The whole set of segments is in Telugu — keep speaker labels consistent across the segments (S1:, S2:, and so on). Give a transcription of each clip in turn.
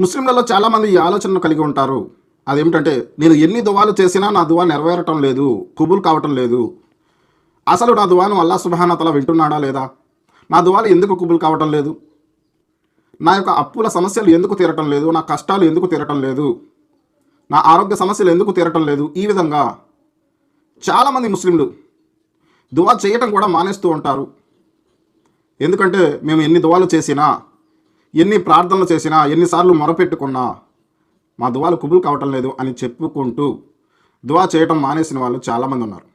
S1: ముస్లింలలో చాలామంది ఈ ఆలోచనను కలిగి ఉంటారు. అదేమిటంటే నేను ఎన్ని దువాలు చేసినా నా దువా నెరవేరటం లేదు కుబుల్ కావటం లేదు. అసలు నా దువాను అల్లా సుబానతల వింటున్నాడా లేదా? నా దువాలు ఎందుకు కుబుల్ కావటం లేదు? నా యొక్క అప్పుల సమస్యలు ఎందుకు తీరటం లేదు? నా కష్టాలు ఎందుకు తీరటం లేదు? నా ఆరోగ్య సమస్యలు ఎందుకు తీరటం లేదు? ఈ విధంగా చాలామంది ముస్లింలు దువా చేయటం కూడా మానేస్తూ ఉంటారు. ఎందుకంటే మేము ఎన్ని దువాలు చేసినా ఎన్ని ప్రార్థనలు చేసినా ఎన్నిసార్లు మొరపెట్టుకున్నా మా దువాలు కుబుల్ కావటం లేదు అని చెప్పుకుంటూ దువా చేయటం మానేసిన వాళ్ళు చాలామంది ఉన్నారు.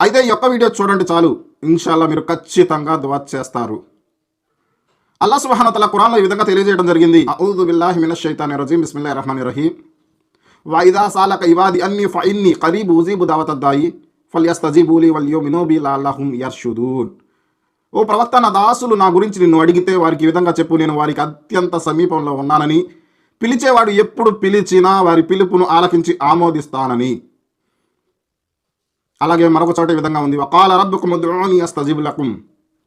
S1: అయితే ఈ యొక్క వీడియో చూడండి చాలు. ఇన్షాల్లా మీరు ఖచ్చితంగా దువా చేస్తారు. అల్లా సుబహానతల కురాన్లో ఈ విధంగా తెలియజేయడం జరిగింది. ఔదు బిల్లాహి మినష్ షైతాని రజీం బిస్మిల్లాహిర్ రహమానిర్ రహీం వాయిదా సాలక ఇవాది అన్ని ఫైన్ని కరీబ్ ఉజీబు దావతద్దాయి. ఫల్యస్తజీబూలి వల్యో మినోబి లాల్లహుం యర్షుదూన్. ఓ ప్రవక్త నా దాసులు నా గురించి నిన్ను అడిగితే వారికి ఈ విధంగా చెప్పు. నేను వారికి అత్యంత సమీపంలో ఉన్నానని. పిలిచేవాడు ఎప్పుడు పిలిచినా వారి పిలుపును ఆలకించి ఆమోదిస్తానని. అలాగే మరొక చోట విధంగా ఉంది. ఒకళ రబ్బుకు ముద్రోని అస్తజీబులకుం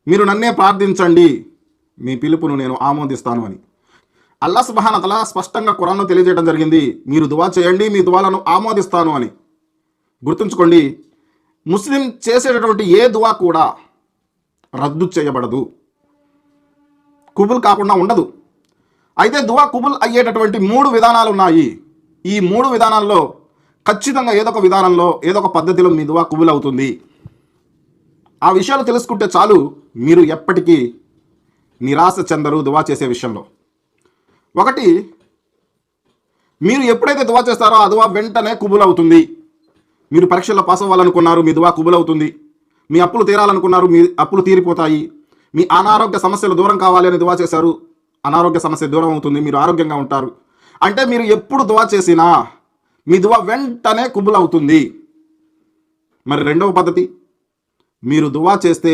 S1: మీరు నన్నే ప్రార్థించండి మీ పిలుపును నేను ఆమోదిస్తాను అని. అల్లా సుబహానతల స్పష్టంగా ఖురాన్లో తెలియజేయడం జరిగింది. మీరు దువా చేయండి మీ దువాలను ఆమోదిస్తాను అని. గుర్తుంచుకోండి ముస్లిం చేసేటటువంటి ఏ దువా కూడా రద్దు చేయబడదు. కుబుల్ కాకుండా ఉండదు. అయితే దువా కుబుల్ అయ్యేటటువంటి మూడు విధానాలు ఉన్నాయి. ఈ మూడు విధానాల్లో ఖచ్చితంగా ఏదో ఒక విధానంలో ఏదో ఒక పద్ధతిలో మీ దువా కుబుల్ అవుతుంది. ఆ విషయాలు తెలుసుకుంటే చాలు మీరు ఎప్పటికీ నిరాశ చెందరు దువా చేసే విషయంలో. ఒకటి మీరు ఎప్పుడైతే దువా చేస్తారో ఆ దువా వెంటనే కుబుల్ అవుతుంది. మీరు పరీక్షల్లో పాస్ అవ్వాలనుకున్నారు మీ దువా కుబుల్ అవుతుంది. మీ అప్పులు తీరాలనుకున్నారు మీ అప్పులు తీరిపోతాయి. మీ అనారోగ్య సమస్యలు దూరం కావాలి అని దువా చేశారు. అనారోగ్య సమస్య దూరం అవుతుంది మీరు ఆరోగ్యంగా ఉంటారు. అంటే మీరు ఎప్పుడు దువా చేసినా మీ దువా వెంటనే కుబుల్ అవుతుంది మరి రెండవ పద్ధతి మీరు దువా చేస్తే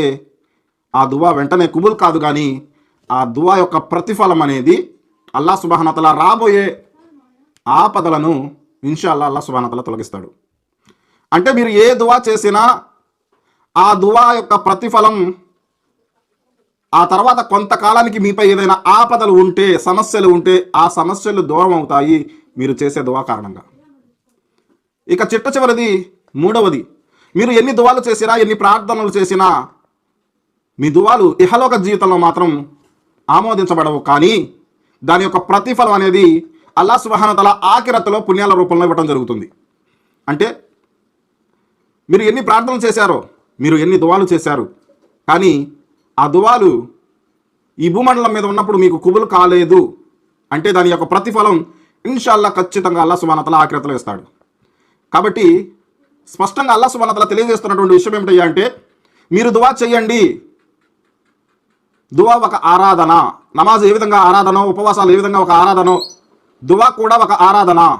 S1: ఆ దువా వెంటనే కుబుల్ కాదు కానీ ఆ దువా యొక్క ప్రతిఫలం అనేది అల్లా సుబాహనతల రాబోయే ఆపదలను ఇన్షాల్లా అల్లా సుబాహనతల తొలగిస్తాడు. అంటే మీరు ఏ దువా చేసినా ఆ దువా యొక్క ప్రతిఫలం ఆ తర్వాత కొంతకాలానికి మీపై ఏదైనా ఆపదలు ఉంటే సమస్యలు ఉంటే ఆ సమస్యలు దూరం అవుతాయి. మీరు చేసే దువా కారణంగా. ఇక చిట్ట చివరిది మూడవది. మీరు ఎన్ని దువాలు చేసినా ఎన్ని ప్రార్థనలు చేసినా మీ దువాలు ఇహలోక జీవితంలో మాత్రం ఆమోదించబడవు. కానీ దాని యొక్క ప్రతిఫలం అనేది అల్లా సుబహానతల ఆకిరతలో పుణ్యాల రూపంలో ఇవ్వడం జరుగుతుంది. అంటే మీరు ఎన్ని ప్రార్థనలు చేశారో మీరు ఎన్ని దువాలు చేశారు? కానీ ఆ దువాలు ఈ భూమండలం మీద ఉన్నప్పుడు మీకు కుబులు కాలేదు. అంటే దాని యొక్క ప్రతిఫలం ఇన్షాల్లా ఖచ్చితంగా అల్లా సుమానతల ఆకృతలు ఇస్తాడు. కాబట్టి స్పష్టంగా అల్లా సుమానతల తెలియజేస్తున్నటువంటి విషయం ఏమిటయ్యా అంటే మీరు దువా చేయండి. దువా ఒక ఆరాధన. నమాజ్ ఏ విధంగా ఆరాధనో ఉపవాసాలు ఏ విధంగా ఒక ఆరాధనో దువా కూడా ఒక ఆరాధన.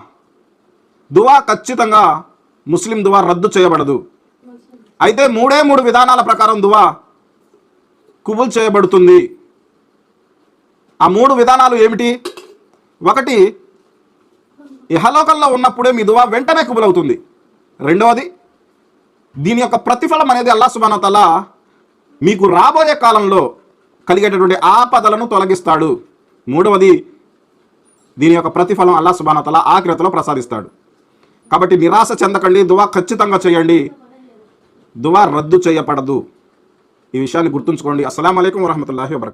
S1: దువా ఖచ్చితంగా ముస్లిం దువా రద్దు చేయబడదు. అయితే మూడే మూడు విధానాల ప్రకారం దువా కుబుల్ చేయబడుతుంది. ఆ మూడు విధానాలు ఏమిటి? ఒకటి ఇహలోకంలో ఉన్నప్పుడే మీ దువా వెంటనే కుబుల్ అవుతుంది రెండవది దీని యొక్క ప్రతిఫలం అనేది అల్లా సుబానతల మీకు రాబోయే కాలంలో కలిగేటటువంటి ఆపదలను తొలగిస్తాడు. మూడవది దీని యొక్క ప్రతిఫలం అల్లా సుబానతల ఆకృతిలో ప్రసాదిస్తాడు. కాబట్టి నిరాశ చెందకండి దువా ఖచ్చితంగా చేయండి. దువా రద్దు చేయబడదు. ఈ విషయాన్ని గుర్తుంచుకోండి. అస్సలం అయికం వరహమూల వబర్కాతు.